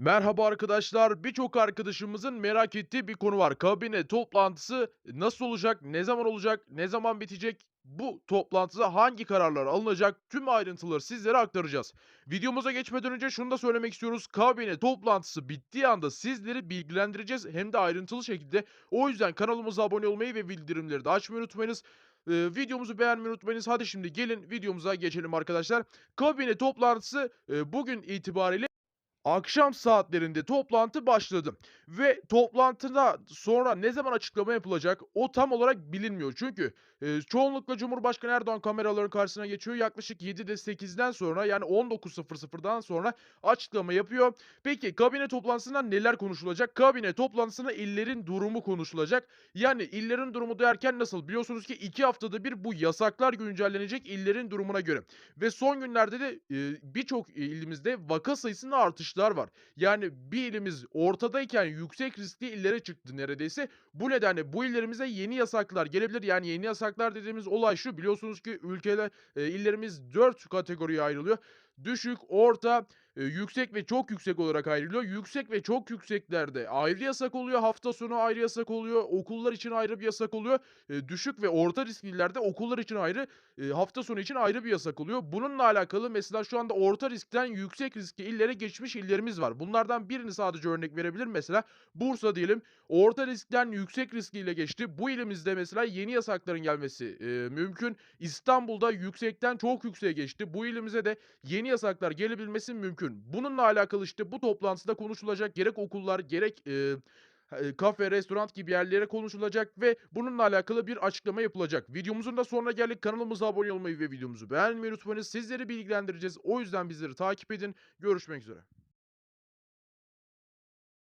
Merhaba arkadaşlar. Birçok arkadaşımızın merak ettiği bir konu var. Kabine toplantısı nasıl olacak? Ne zaman olacak? Ne zaman bitecek? Bu toplantıda hangi kararlar alınacak? Tüm ayrıntıları sizlere aktaracağız. Videomuza geçmeden önce şunu da söylemek istiyoruz. Kabine toplantısı bittiği anda sizleri bilgilendireceğiz hem de ayrıntılı şekilde. O yüzden kanalımıza abone olmayı ve bildirimleri de açmayı unutmayınız. Ee, videomuzu beğenmeyi unutmayınız. Hadi şimdi gelin videomuza geçelim arkadaşlar. Kabine toplantısı e, bugün itibariyle Akşam saatlerinde toplantı başladı ve toplantıda sonra ne zaman açıklama yapılacak o tam olarak bilinmiyor. Çünkü, eee, çoğunlukla Cumhurbaşkanı Erdoğan kameraların karşısına geçiyor. Yaklaşık 7'de 8'den sonra yani 19.00'dan sonra açıklama yapıyor. Peki kabine toplantısında neler konuşulacak? Kabine toplantısında illerin durumu konuşulacak. Yani illerin durumu derken nasıl? Biliyorsunuz ki 2 haftada bir bu yasaklar güncellenecek illerin durumuna göre ve son günlerde de, eee, birçok ilimizde vaka sayısında artışlar var. Yani bir ilimiz ortadayken yüksek riskli illere çıktı neredeyse. Bu nedenle bu illerimize yeni yasaklar gelebilir. Yani yeni yasaklar dediğimiz olay şu, biliyorsunuz ki ülkeler eee, illerimiz 4 kategoriye ayrılıyor. Düşük, orta, eee, yüksek ve çok yüksek olarak ayrılıyor. Yüksek ve çok yükseklerde ayrı yasak oluyor, hafta sonu ayrı yasak oluyor, okullar için ayrı bir yasak oluyor. Eee, düşük ve orta riskli illerde okullar için ayrı, eee, hafta sonu için ayrı bir yasak oluyor. Bununla alakalı mesela şu anda orta riskten yüksek riskli illere geçmiş illerimiz var. Bunlardan birini sadece örnek verebilirim mesela. Bursa diyelim, orta riskten yüksek riskli ile geçti. Bu ilimizde mesela yeni yasakların gelmesi, eee, mümkün. İstanbul'da yüksekten çok yükseğe geçti. Bu ilimize de yeni yasaklar gelebilmesi mümkün. Bununla alakalı işte bu toplantıda konuşulacak gerek okullar gerek, eee, kafe, restoran gibi yerlere konuşulacak ve bununla alakalı bir açıklama yapılacak. Videomuzun da sonuna geldik. Kanalımıza abone olmayı ve videomuzu beğenmeyi unutmayınız. Sizleri bilgilendireceğiz. O yüzden bizleri takip edin. Görüşmek üzere.